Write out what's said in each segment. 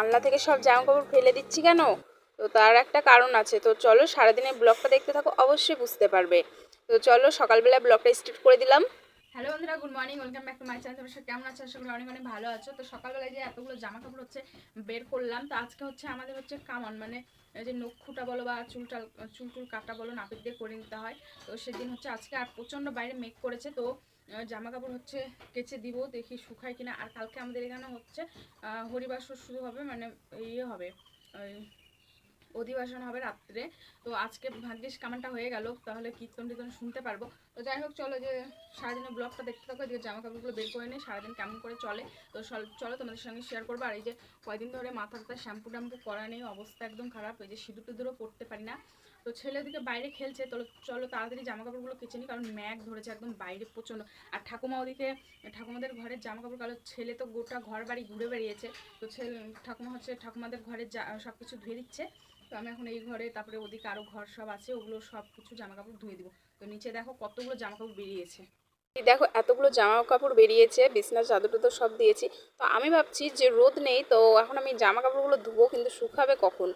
আলনা থেকে সব জামা কাপড় ফেলে দিচ্ছি কেন? তো তার একটা কারণ আছে। তো চলো সারাদিনের ব্লগটা দেখতে থাকো, অবশ্যই বুঝতে পারবে। তো চলো সকালবেলা ব্লগটা স্টার্ট করে দিলাম। হ্যালো বন্ধুরা, good morning, welcome back to my channel. সব কেমন আছো? আশা করি অনেক অনেক ভালো আছো। তো সকালবেলায় যে এতগুলো জামা কাপড় হচ্ছে, বের করলাম। তো আজকে হচ্ছে আমাদের হচ্ছে কামান মানে যে নখ খুঁটা বলো বা চুলটাল চুল টুল কাটা বলো নাপিত দিয়ে করে নিতে হয়। তো সেদিন হচ্ছে আজকে আর প্রচণ্ড বাইরে মেঘ করেছে। তো জামা কাপড় হচ্ছে কেচে দিব, দেখি শুকায় কিনা। আর কালকে আমাদের এখানে হচ্ছে হরিবাসর শুরু হবে মানে ইয়ে হবে, ওই অধিবাসন হবে রাত্রে। তো আজকে ভাগ্যিস কামানটা হয়ে গেল, তাহলে কীর্তন টীর্তন শুনতে পারব। তো যাই হোক, চলো যে সারাদিনের ব্লগটা দেখতে থাকো, এদিকে জামা কাপড়গুলো বের করে নিই, সারাদিন কেমন করে চলে। তো চলো তোমাদের সঙ্গে শেয়ার করব। আর এই যে কয়দিন ধরে মাথাটা শ্যাম্পু ট্যাম্পু করা নেই, অবস্থা একদম খারাপ, এই যে সিঁদুর টিঁদুরও পড়তে পারি না। তো ছেলে ওদিকে বাইরে খেলছে, তো চলো তাড়াতাড়ি জামা কাপড়গুলো কেচে নিই, কারণ ম্যাগ ধরেছে একদম বাইরে প্রচণ্ড। আর ঠাকুমা ওদিকে, ঠাকুমাদের ঘরের জামা কাপড় কালো, ছেলে তো গোটা ঘর বাড়ি ঘুরে বেরিয়েছে তো ছেলে, ঠাকুমা হচ্ছে ঠাকুমাদের ঘরের সব কিছু ধুয়ে দিচ্ছে। তো আমি এখন এই ঘরে, তারপরে ওদিকে আরও ঘর সব আছে, ওগুলো সব কিছু জামা কাপড় ধুয়ে দিব। তো নিচে দেখো কতগুলো জামা কাপড় বেরিয়েছে দেখো এতগুলো জামা কাপড় বেরিয়েছে বিছনার চাদর টাদর সব দিয়েছি। তো আমি ভাবছি যে রোদ নেই, তো এখন আমি জামা কাপড়গুলো ধুবো, কিন্তু শুকাবে কখন?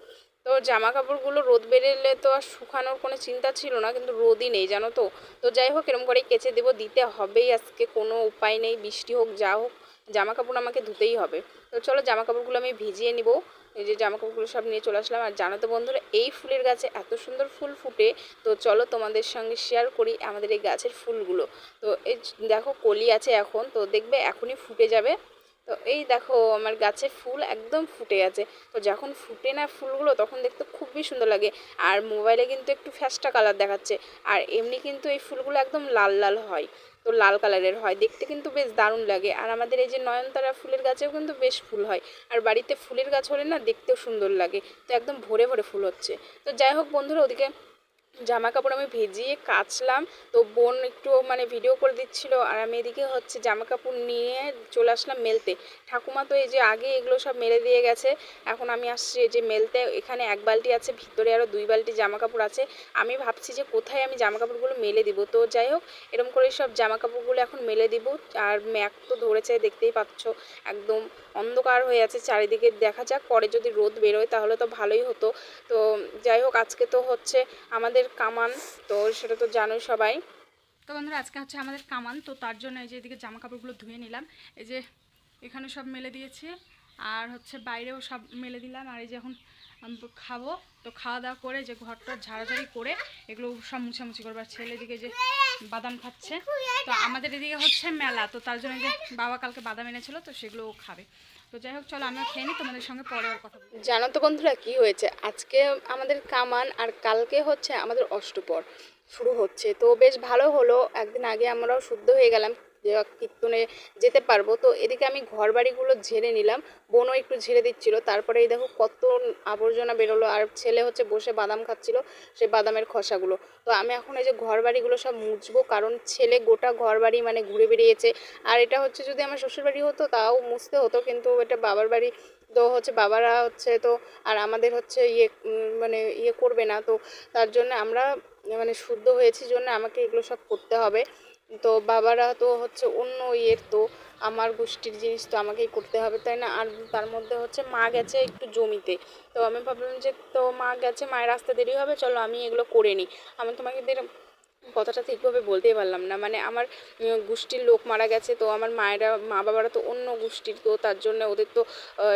তো জামা কাপড়গুলো রোদ বেরোলে তো আর শুকানোর কোনো চিন্তা ছিল না, কিন্তু রোদই নেই, জানো তো। তো যাই হোক এরকম করেই কেচে দেবো, দিতে হবেই আজকে, কোনো উপায় নেই, বৃষ্টি হোক, যা হোক জামা কাপড় আমাকে ধুতেই হবে। তো চলো জামা কাপড়গুলো আমি ভিজিয়ে নিব, এই যে জামা কাপড়গুলো সব নিয়ে চলে আসলাম। আর জানো তো বন্ধুরা, এই ফুলের গাছে এত সুন্দর ফুল ফুটে, তো চলো তোমাদের সঙ্গে শেয়ার করি আমাদের এই গাছের ফুলগুলো। তো এই দেখো, কলি আছে এখন, তো দেখবে এখনই ফুটে যাবে। তো এই দেখো, আমার গাছে ফুল একদম ফুটে আছে। তো যখন ফুটে না ফুলগুলো, তখন দেখতে খুবই সুন্দর লাগে। আর মোবাইলে কিন্তু একটু ফ্যাস্টা কালার দেখাচ্ছে। আর এমনি কিন্তু এই ফুলগুলো একদম লাল লাল হয়। তো লাল কালারের হয়। দেখতে কিন্তু বেশ দারুণ লাগে। আর আমাদের এই যে নয়নতারা ফুলের গাছেও কিন্তু বেশ ফুল হয়। আর বাড়িতে ফুলের গাছ হলে না দেখতেও সুন্দর লাগে। তো একদম ভরে ভরে ফুল হচ্ছে। তো যাই হোক বন্ধুরা, ওদিকে জামা কাপড় আমি ভিজিয়ে কাচলাম, তো বোন একটু মানে ভিডিও করে দিচ্ছিল আর আমি এদিকে হচ্ছে জামা কাপড় নিয়ে চলে আসলাম মেলতে। ঠাকুমা তো এই যে আগে এগুলো সব মেলে দিয়ে গেছে, এখন আমি আসছি এই যে মেলতে, এখানে এক বালতি আছে, ভিতরে আরও দুই বালতি জামা কাপড় আছে। আমি ভাবছি যে কোথায় আমি জামা কাপড়গুলো মেলে দিব, তো যাই হোক এরকম করে সব জামা কাপড়গুলো এখন মেলে দিব। আর ম্যাক তো ধরেছে, দেখতেই পাচ্ছ, একদম অন্ধকার হয়ে আছে, চারিদিকে দেখা যাক, পরে যদি রোদ বেরোয় তাহলে তো ভালোই হতো। তো যাই হোক, আজকে তো হচ্ছে আমাদের কামান, তো সেটা তো জানোই সবাই। তো বন্ধুরা, আজকে হচ্ছে আমাদের কামান, তো তার জন্য এই যে এদিকে জামা কাপড়গুলো ধুয়ে নিলাম। এই যে এখানে সব মেলে দিয়েছি, আর হচ্ছে বাইরেও সব মেলে দিলাম। আর এই যে এখন খাব, তো খাওয়া দাওয়া করে যে ঘরটা ঝাড়াঝাড়ি করে এগুলো সব মুছামুছি করব। আর ছেলে এদিকে যে বাদাম খাচ্ছে, তো আমাদের এদিকে হচ্ছে মেলা, তো তার জন্য যে বাবা কালকে বাদাম এনেছিল, তো সেগুলো ও খাবে। জানো তো বন্ধুরা কি হয়েছে? আজকে আমাদের কামান আর কালকে হচ্ছে আমাদের অষ্টপর শুরু হচ্ছে। তো বেশ ভালো হলো, একদিন আগে আমরাও শুদ্ধ হয়ে গেলাম। কীর্তনে যেতে পারব। তো এদিকে আমি ঘর বাড়িগুলো ঝেড়ে নিলাম। বোনও একটু ঝেড়ে দিচ্ছিল। তারপরে এই দেখো কত আবর্জনা বেরোলো। আর ছেলে হচ্ছে বসে বাদাম খাচ্ছিল সেই বাদামের খসাগুলো। তো আমি এখন এই যে ঘর বাড়িগুলো সব মুছবো কারণ ছেলে গোটা ঘর বাড়ি মানে ঘুরে বেরিয়েছে আর এটা হচ্ছে যদি আমার শ্বশুর বাড়ি হতো তাও মুছতে হতো। কিন্তু এটা বাবার বাড়ি তো হচ্ছে বাবারা হচ্ছে তো আর আমাদের হচ্ছে ইয়ে মানে ইয়ে করবে না। তো তার জন্য আমরা মানে শুদ্ধ হয়েছি। জন্য আমাকে এগুলো সব করতে হবে। তো বাবারা তো হচ্ছে অন্য ইয়ের তো আমার গোষ্ঠীর জিনিস তো আমাকেই করতে হবে, তাই না? আর তার মধ্যে হচ্ছে মা গেছে একটু জমিতে। তো আমি ভাবলাম যে তো মা গেছে, মায়ের আসতে দেরি হবে, চলো আমি এগুলো করে নিই। আমি তোমাকে কথাটা ঠিকভাবে বলতেই পারলাম না। মানে আমার গোষ্ঠীর লোক মারা গেছে, তো আমার মায়েরা, মা বাবারা তো অন্য গোষ্ঠীর, তো তার জন্য ওদের তো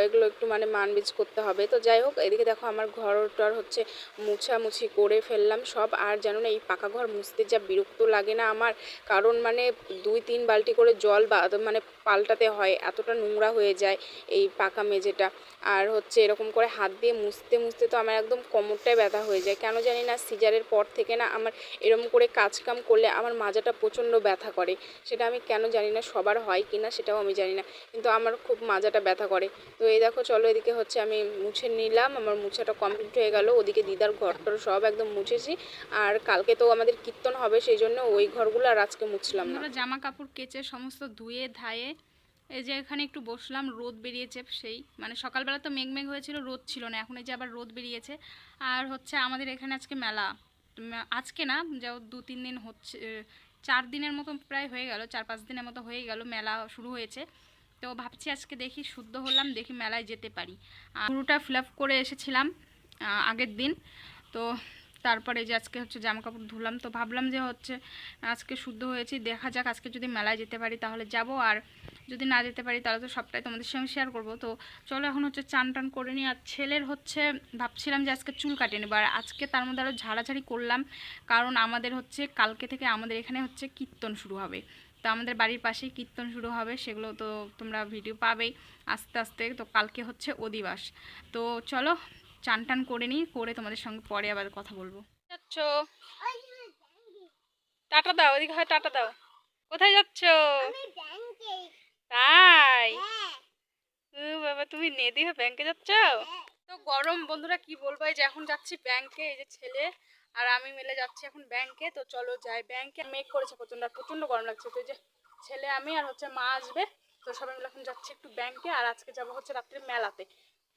এগুলো একটু মানে মানবিজ করতে হবে। তো যাই হোক, এদিকে দেখো আমার ঘরটার হচ্ছে মুছামুছি করে ফেললাম সব। আর জানো না এই পাকা ঘর মুছতে যা বিরক্ত লাগে না আমার, কারণ মানে দুই তিন বালতি করে জল বা মানে পাল্টাতে হয়, এতটা নোংরা হয়ে যায় এই পাকা মেঝেটা। আর হচ্ছে এরকম করে হাত দিয়ে মুছতে মুছতে তো আমার একদম কোমরটাই ব্যথা হয়ে যায়। কেন জানি না, সিজারের পর থেকে না আমার এরকম করে কাজ কাম করলে আমার মাজাটা প্রচণ্ড ব্যথা করে। সেটা আমি কেন জানি না, সবার হয় কি না সেটাও আমি জানি না। কিন্তু আমার খুব মাজাটা ব্যথা করে। তো এই দেখো, চলো এদিকে হচ্ছে আমি মুছে নিলাম। আমার মুছাটা কমপ্লিট হয়ে গেল। ওদিকে দিদার ঘরটর সব একদম মুছেছি। আর কালকে তো আমাদের কীর্তন হবে, সেই জন্য ওই ঘরগুলো আর আজকে মুছলাম না। জামা কাপড় কেচে, সমস্ত ধুয়ে, ধায়ে, এই যে এখানে একটু বসলাম, রোদ বেরিয়েছে সেই। মানে সকালবেলা তো মেঘ মেঘ হয়েছিল, রোদ ছিল না। এখন এই যে আবার রোদ বেরিয়েছে। আর হচ্ছে আমাদের এখানে আজকে মেলা। আজকে না, যাও দু তিন দিন হচ্ছে চার দিনের মতো প্রায় হয়ে গেল, চার পাঁচ দিনের মতো হয়ে গেল, মেলা শুরু হয়েছে। তো ভাবছি আজকে দেখি শুদ্ধ হলাম, দেখি মেলায় যেতে পারি। পুরোটা ফিল করে এসেছিলাম আগের দিন। তো তারপরে যে আজকে হচ্ছে জামা কাপড় ধুলাম, তো ভাবলাম যে হচ্ছে আজকে শুদ্ধ হয়েছি, দেখা যাক আজকে যদি মেলায় যেতে পারি তাহলে যাব, আর যদি না যেতে পারি তাহলে তো সবটাই তোমাদের সঙ্গে শেয়ার করব। তো চলো এখন হচ্ছে চান টান করে নিই, আর ছেলের হচ্ছে ভাবছিলাম যে আজকে চুল কাটে নেব, আর আজকে তার মধ্যে আরও ঝাড়াঝাড়ি করলাম, কারণ আমাদের হচ্ছে কালকে থেকে আমাদের এখানে হচ্ছে কীর্তন শুরু হবে। তো আমাদের বাড়ির পাশেই কীর্তন শুরু হবে, সেগুলো তো তোমরা ভিডিও পাবেই, আস্তে আস্তে তো কালকে হচ্ছে অধিবাস। তো চলো চান টান করে নিই করে তোমাদের সঙ্গে পরে আবার কথা বলব। যাচ্ছ? টাটা দাও ওদিকে হয় টাটা দাও। কোথায় যাচ্ছ? তাই? বাবা তুমি নেদি হয়ে ব্যাংকে যাচ্ছ? তো গরম বন্ধুরা কি বলব এই যে এখন যাচ্ছি ব্যাংকে এই যে ছেলে আর আমি মিলে যাচ্ছি এখন ব্যাংকে তো চলো যাই ব্যাংকে। মেঘ করেছে প্রচণ্ড আর প্রচণ্ড গরম লাগছে তো এই যে ছেলে আমি আর হচ্ছে মা আসবে তো সবাই মিলে এখন যাচ্ছি একটু ব্যাংকে আর আজকে যাব হচ্ছে রাত্রে মেলাতে।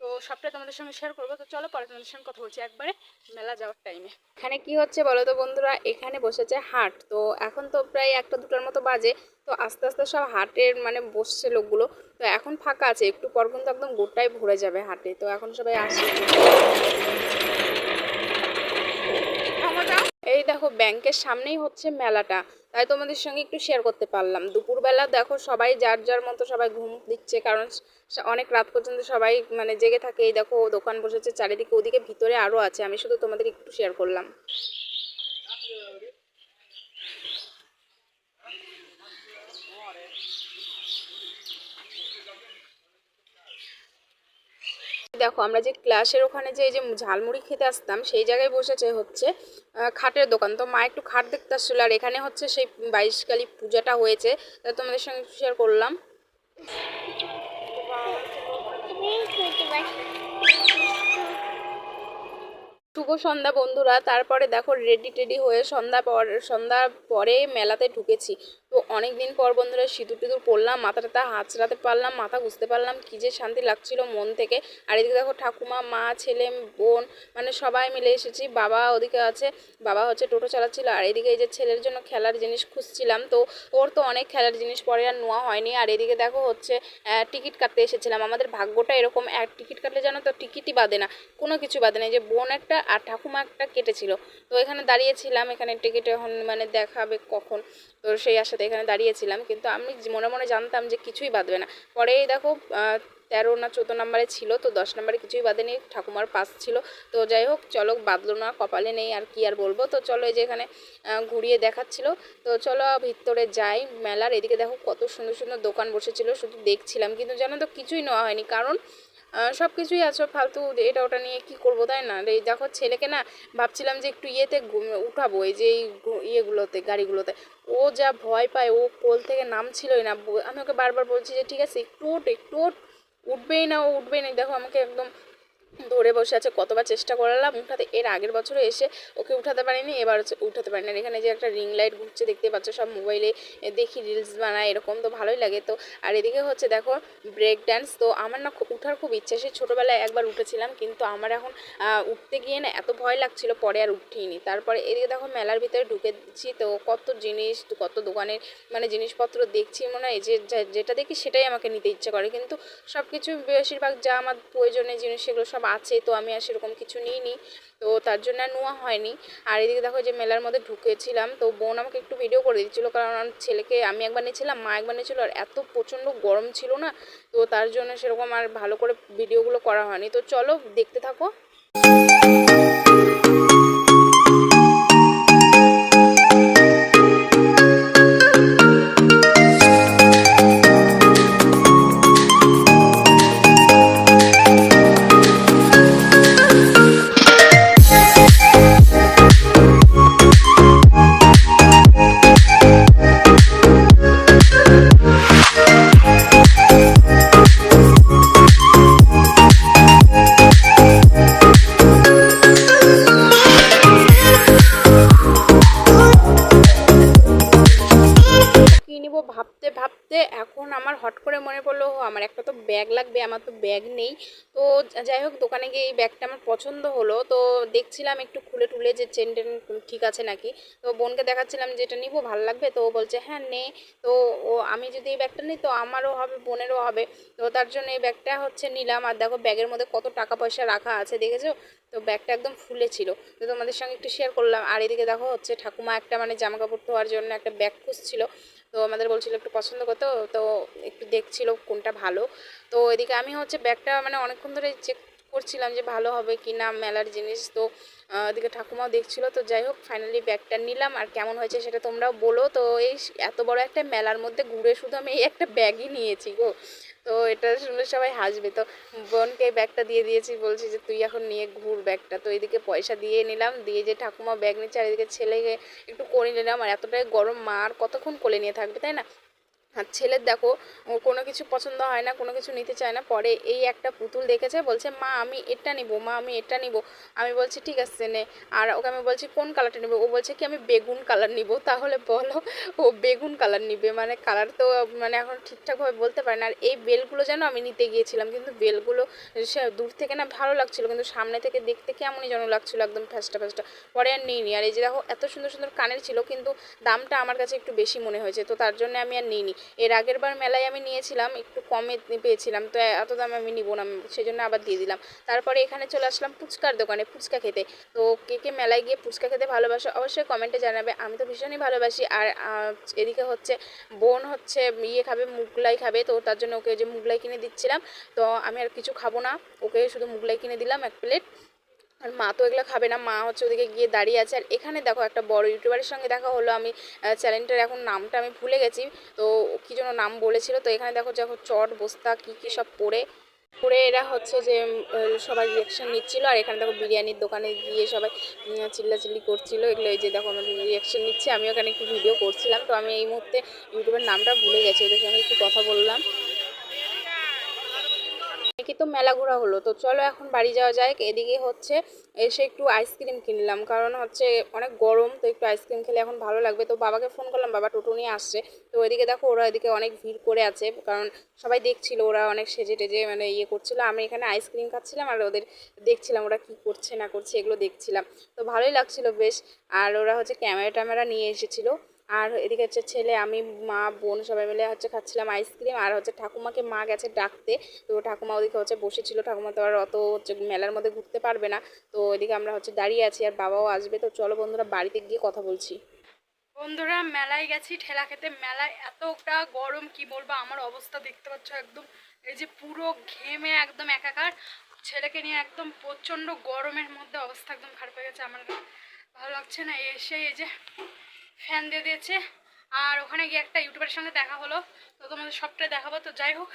তো সবটা তোমাদের সঙ্গে শেয়ার করব। তো চলো পরে তোমাদের সঙ্গে কথা বলছি একবারে মেলা যাওয়ার টাইমে এখানে কি হচ্ছে বলো তো বন্ধুরা? এখানে বসেছে হাট। তো এখন তো প্রায় একটা দুটার মতো বাজে। তো আস্তে আস্তে সব হাটের মানে বসছে লোকগুলো। তো এখন ফাঁকা আছে। একটু পর কিন্তু একদম গোটাই ভরে যাবে হাটে। তো এখন সবাই আসছে। এই দেখো ব্যাংকের সামনেই হচ্ছে মেলাটা। তাই তোমাদের সঙ্গে একটু শেয়ার করতে পারলাম। দুপুরবেলা দেখো সবাই যার যার মতো সবাই ঘুম দিচ্ছে, কারণ অনেক রাত পর্যন্ত সবাই মানে জেগে থাকে। এই দেখো দোকান বসেছে, চারিদিকে, ওদিকে ভিতরে আরও আছে। আমি শুধু তোমাদের একটু শেয়ার করলাম। দেখো, আমরা যে ক্লাসের ওখানে যে, এই যে ঝালমুড়ি খেতে আসতাম, সেই জায়গায় বসেছে হচ্ছে খাটের দোকান। তো মা একটু খাট দেখতে আসছিল, আর এখানে হচ্ছে সেই বাইশকালী পূজাটা হয়েছে। তা তোমাদের সঙ্গে শেয়ার করলাম। শুভ সন্ধ্যা বন্ধুরা, তারপরে দেখো রেডি টেডি হয়ে সন্ধ্যা পর, সন্ধ্যা পরে মেলাতে ঢুকেছি। তো অনেক দিন পর বন্ধুরা সিঁদুর টিঁদুর পরলাম, মাথাটা টাথা হাঁচড়াতে পারলাম, মাথা বুঝতে পারলাম, কী যে শান্তি লাগছিল মন থেকে। আর এদিকে দেখো ঠাকুমা, মা, ছেলে, বোন মানে সবাই মিলে এসেছি, বাবা ওদিকে আছে, বাবা হচ্ছে টোটো চালাচ্ছিল, আর এদিকে এই যে ছেলের জন্য খেলার জিনিস খুঁজছিলাম, তো ওর তো অনেক খেলার জিনিস পরে আর নেওয়া হয়নি। আর এদিকে দেখো হচ্ছে টিকিট কাটতে এসেছিলাম, আমাদের ভাগ্যটা এরকম, এক টিকিট কাটলে জানো তো টিকিটই বাদে না, কোনো কিছু বাদে না, এই যে বোন একটা আর ঠাকুমা একটা কেটেছিল। তো এখানে দাঁড়িয়েছিলাম, এখানে টিকিট এখন মানে দেখাবে কখন, তো সেই আশাতে এখানে দাঁড়িয়েছিলাম, কিন্তু আমি মনে মনে জানতাম যে কিছুই বাঁধবে না। পরে দেখো তেরো না চোদ্দ নম্বরে ছিল, তো দশ নম্বরে কিছুই বাদেনি, ঠাকুমার পাস ছিল। তো যাই হোক, চলো বাদলো না, কপালে নেই, আর কি আর বলব? তো চলো এই যে এখানে ঘুরিয়ে দেখাচ্ছিল। তো চলো ভিতরে যাই, মেলার এদিকে দেখো কত সুন্দর সুন্দর দোকান বসেছিল, শুধু দেখছিলাম, কিন্তু জানো তো কিছুই নেওয়া হয়নি। কারণ সব কিছুই আছে ফালতু, এটা ওটা নিয়ে কি করব তাই না? এই দেখো ছেলেকে না ভাবছিলাম যে একটু ইয়েতে উঠাবো, এই যে এই ইয়েগুলোতে, গাড়িগুলোতে। ও যা ভয় পায়, ও কোল থেকে নামছিলই না। আমি ওকে বারবার বলছি যে, ঠিক আছে, একটু ওঠ একটু ওঠ উঠবেই না, ও উঠবেই না। দেখো আমাকে একদম ধরে বসে আছে, কতবার চেষ্টা করলাম উঠাতে এর আগের বছরে এসে ওকে উঠাতে পারিনি, এবার হচ্ছে উঠাতে পারিনি। আর এখানে যে একটা রিং লাইট ঘুরছে দেখতে পাচ্ছ, সব মোবাইলে দেখি রিলস বানায়, এরকম তো ভালোই লাগে। তো, আর এদিকে হচ্ছে দেখো ব্রেক ড্যান্স তো আমার না উঠার খুব ইচ্ছা, সেই ছোটোবেলায় একবার উঠেছিলাম, কিন্তু আমার এখন উঠতে গিয়ে না এত ভয় লাগছিল, পরে আর উঠিনি। তারপরে এদিকে দেখো মেলার ভিতরে ঢুকেছি, তো কত জিনিস, কত দোকানের মানে জিনিসপত্র দেখছি, মনে হয় যা- যেটা দেখি সেটাই আমাকে নিতে ইচ্ছে করে। কিন্তু সব কিছু বেশিরভাগ যা আমার প্রয়োজনীয় জিনিস, সেগুলো সব আছে, তো আমি আর সেরকম কিছু নিইনি। তো তার জন্য আর নোয়া হয়নি। আর এদিকে দেখো যে মেলার মধ্যে ঢুকেছিলাম, তো বোন আমাকে একটু ভিডিও করে দিচ্ছিল, কারণ আমার ছেলেকে আমি একবার নিয়েছিলাম, মা একবার নিয়েছিল, আর এত প্রচণ্ড গরম ছিল না, তো তার জন্য সেরকম আর ভালো করে ভিডিওগুলো করা হয়নি। তো চলো দেখতে থাকো। আমার তো ব্যাগ নেই। তো যাই হোক, দোকানে গিয়ে এই ব্যাগটা আমার পছন্দ হলো। তো দেখছিলাম একটু খুলে টুলে যে চেন টেন ঠিক আছে নাকি। তো বোনকে দেখাচ্ছিলাম যে এটা নিবো, ভালো লাগবে? তো ও বলছে হ্যাঁ নে। তো ও, আমি যদি এই ব্যাগটা নিই, তো আমারও হবে, বোনেরও হবে। তো তার জন্য এই ব্যাগটা হচ্ছে নিলাম। আর দেখো ব্যাগের মধ্যে কত টাকা পয়সা রাখা আছে, দেখেছ? তো ব্যাগটা একদম ফুলে ছিল। তো তোমাদের সঙ্গে একটু শেয়ার করলাম। আর এদিকে দেখো, হচ্ছে ঠাকুমা একটা মানে জামা কাপড় ধোয়ার জন্য একটা ব্যাগ খুঁজছিল। তো আমাদের বলছিল একটু পছন্দ করতো, তো একটু দেখছিল কোনটা ভালো। তো এদিকে আমি হচ্ছে ব্যাগটা মানে অনেকক্ষণ ধরে চেক করছিলাম যে ভালো হবে কি না, মেলার জিনিস। তো এদিকে ঠাকুমাও দেখছিল। তো যাই হোক ফাইনালি ব্যাগটা নিলাম। আর কেমন হয়েছে সেটা তোমরাও বলো। তো এই এত বড় একটা মেলার মধ্যে ঘুরে শুধু আমি এই একটা ব্যাগই নিয়েছি গো। তো এটা শুনে সবাই হাসবে। তো বোনকে ব্যাগটা দিয়ে দিয়েছি, বলছি যে তুই এখন নিয়ে ঘুর ব্যাগটা তো এদিকে পয়সা দিয়ে নিলাম, দিয়ে যে ঠাকুমা ব্যাগ নিচ্ছে আর এদিকে ছেলেকে একটু করে নিলাম। আর এতটাই গরম, মা আর কতক্ষণ কোলে নিয়ে থাকবে, তাই না? আর ছেলের দেখো, ও কোনো কিছু পছন্দ হয় না, কোনো কিছু নিতে চায় না, পরে এই একটা পুতুল দেখেছে, বলছে, মা, আমি এটা নিব, মা, আমি এটা নিব। আমি বলছি, ঠিক আছে, নে। আর ওকে আমি বলছি, কোন কালারটা নেব? ও বলছে কি, আমি বেগুন কালার নিব। তাহলে বলো, ও বেগুন কালার নিবে মানে কালার তো মানে এখন ঠিকঠাকভাবে বলতে পারে না। আর এই বেলগুলো যেন আমি নিতে গিয়েছিলাম, কিন্তু বেলগুলো সে দূর থেকে না ভালো লাগছিল, কিন্তু সামনে থেকে দেখতে কেমনই যেন লাগছিল, একদম ফ্যাসটা ফ্যাসটা। পরে আর নিইনি। আর এই যে দেখো, এত সুন্দর সুন্দর কানের ছিল, কিন্তু দামটা আমার কাছে একটু বেশি মনে হয়েছে, তো তার জন্য আমি আর নিইনি। এর আগের বার মেলায় আমি নিয়েছিলাম, একটু কমে পেয়েছিলাম, তো এত দাম আমি নিব না সেই জন্য আবার দিয়ে দিলাম। তারপরে এখানে চলে আসলাম ফুচকার দোকানে, ফুচকা খেতে। তো কে কে মেলায় গিয়ে ফুচকা খেতে ভালোবাসো অবশ্যই কমেন্টে জানাবে। আমি তো ভীষণই ভালোবাসি, আর এদিকে হচ্ছে বোন হচ্ছে ইয়ে খাবে, মুগলাই খাবে, তো তার জন্য ওকে যে মুগলাই কিনে দিচ্ছিলাম। তো আমি আর কিছু খাব না, ওকে শুধু মুগলাই কিনে দিলাম এক প্লেট। আর মা তো এগুলো খাবে না, মা হচ্ছে ওদিকে গিয়ে দাঁড়িয়ে আছে। আর এখানে দেখো একটা বড় ইউটিউবারের সঙ্গে দেখা হলো, আমি চ্যানেলটার এখন নামটা আমি ভুলে গেছি। তো কী যেন নাম বলেছিল, তো এখানে দেখো দেখো চট বস্তা কী কী সব পরে পরে এরা হচ্ছে যে সবাই রিয়াকশন নিচ্ছিল। আর এখানে দেখো বিরিয়ানির দোকানে গিয়ে সবাই চিল্লাচিল্লি করছিল। এগুলো এই যে দেখো আমাদের রিয়াকশন নিচ্ছে আমি ওখানে একটু ভিডিও করছিলাম। তো আমি এই মুহূর্তে ইউটিউবের নামটা ভুলে গেছি, ওদের সঙ্গে একটু কথা বললাম। কি তো মেলা ঘোরা হলো। তো চলো এখন বাড়ি যাওয়া যায় এদিকে হচ্ছে এসে একটু আইসক্রিম কিনলাম। কারণ হচ্ছে অনেক গরম, তো একটু আইসক্রিম খেলে এখন ভালো লাগবে। তো বাবাকে ফোন করলাম, বাবা টোটো নিয়ে আসছে। তো এদিকে দেখো ওরা এদিকে অনেক ভিড় করে আছে। কারণ সবাই দেখছিল, ওরা অনেক সেজে টেজে মানে ইয়ে করছিল। আমি এখানে আইসক্রিম খাচ্ছিলাম আর ওদের দেখছিলাম ওরা কি করছে, না করছে, এগুলো দেখছিলাম। তো ভালোই লাগছিল বেশ। আর ওরা হচ্ছে ক্যামেরা ট্যামেরা নিয়ে এসেছিল। আর এদিকে হচ্ছে ছেলে, আমি, মা, বোন সবাই মিলে হচ্ছে খাচ্ছিলাম আইসক্রিম আর হচ্ছে ঠাকুমাকে মা গেছে ডাকতে। তো ঠাকুমা ওদিকে হচ্ছে বসেছিল, ঠাকুমা তো আর অত হচ্ছে মেলার মধ্যে ঘুরতে পারবে না। তো এদিকে আমরা হচ্ছে দাঁড়িয়ে আছি আর বাবাও আসবে। তো চলো বন্ধুরা বাড়িতে গিয়ে কথা বলছি। বন্ধুরা মেলায় গেছি, ঠেলা খেতে। মেলায় এতটা গরম, কি বলব, আমার অবস্থা দেখতে পাচ্ছ একদম। এই যে পুরো ঘেমে একদম একাকার। ছেলেকে নিয়ে একদম প্রচণ্ড গরমের মধ্যে অবস্থা একদম খারাপ হয়ে গেছে আমার ভালো লাগছে না? এসে এই যে ফ্যান দিয়ে দিয়েছে। আর ওখানে গিয়ে একটা ইউটিউবের সঙ্গে দেখা হলো। তো তোমাদের সবটাই দেখাবো। তো যাই হোক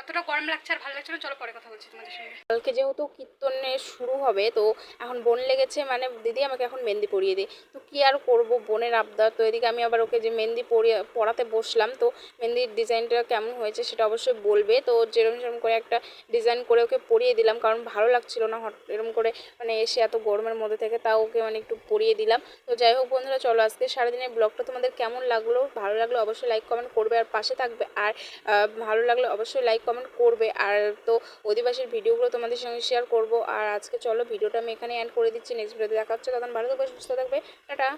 এতটা গরম লাগছে আর ভালো লাগছে না? চলো পরে কথা বলছি তোমাদের সঙ্গে। কালকে যেহেতু কীর্তনে শুরু হবে, তো এখন বোন লেগেছে মানে দিদি আমাকে এখন মেহেন্দি পরিয়ে দে। তো কী আর করব? বোনের আবদার, তো এদিকে আমি আবার ওকে যে মেহেন্দি পরিয়ে পড়াতে বসলাম, তো মেহেন্দির ডিজাইনটা কেমন হয়েছে সেটা অবশ্যই বলবে। তো যেরকম সেরকম করে একটা ডিজাইন করে ওকে পরিয়ে দিলাম, কারণ ভালো লাগছিল না হট এরকম করে মানে এসে এত গরমের মধ্যে থেকে তাও ওকে মানে একটু পরিয়ে দিলাম। তো যাই হোক বন্ধুরা, চলো আজকে সারাদিনের ব্লগটা তোমাদের কেমন লাগল? ভালো লাগল অবশ্যই লাইক কমেন্ট করবে আর পাশে থাকবে। আর ভালো লাগলে অবশ্যই লাইক কমেন্ট করবে। আর তো অধিবাসীর ভিডিওগুলো তোমাদের সঙ্গে শেয়ার করব। আর আজকে চলো, ভিডিওটা আমি এখানে অ্যান্ড করে দিচ্ছি। নেক্সট ভিডিওতে দেখা হচ্ছে। তখন ভালো থাকবে, সুস্থ থাকবে। টাটা!